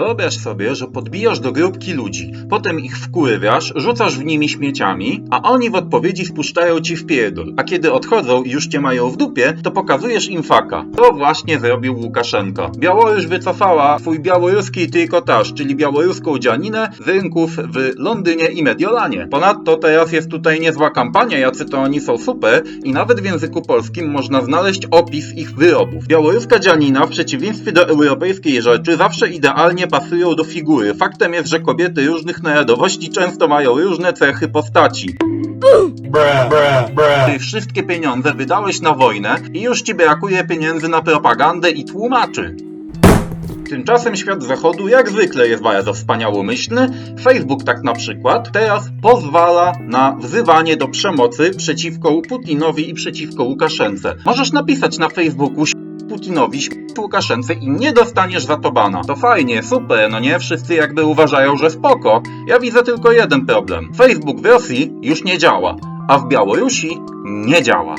Wyobraź sobie, że podbijasz do grupki ludzi, potem ich wkurwiasz, rzucasz w nimi śmieciami, a oni w odpowiedzi wpuszczają ci w pierdol. A kiedy odchodzą i już cię mają w dupie, to pokazujesz im faka. To właśnie zrobił Łukaszenka. Białoruś wycofała swój białoruski trykotaż, czyli białoruską dzianinę z rynków w Londynie i Mediolanie. Ponadto teraz jest tutaj niezła kampania, jacy to oni są super i nawet w języku polskim można znaleźć opis ich wyrobów. Białoruska dzianina, w przeciwieństwie do europejskiej rzeczy, zawsze idealnie pasują do figury. Faktem jest, że kobiety różnych narodowości często mają różne cechy postaci. Ty wszystkie pieniądze wydałeś na wojnę i już ci brakuje pieniędzy na propagandę i tłumaczy. Tymczasem świat zachodu jak zwykle jest bardzo wspaniałomyślny. Facebook tak na przykład teraz pozwala na wzywanie do przemocy przeciwko Putinowi i przeciwko Łukaszence. Możesz napisać na Facebooku "Ś- Putinowi, Łukaszence i nie dostaniesz za to bana. To fajnie, super, no nie? Wszyscy jakby uważają, że spoko. Ja widzę tylko jeden problem. Facebook w Rosji już nie działa, a w Białorusi nie działa.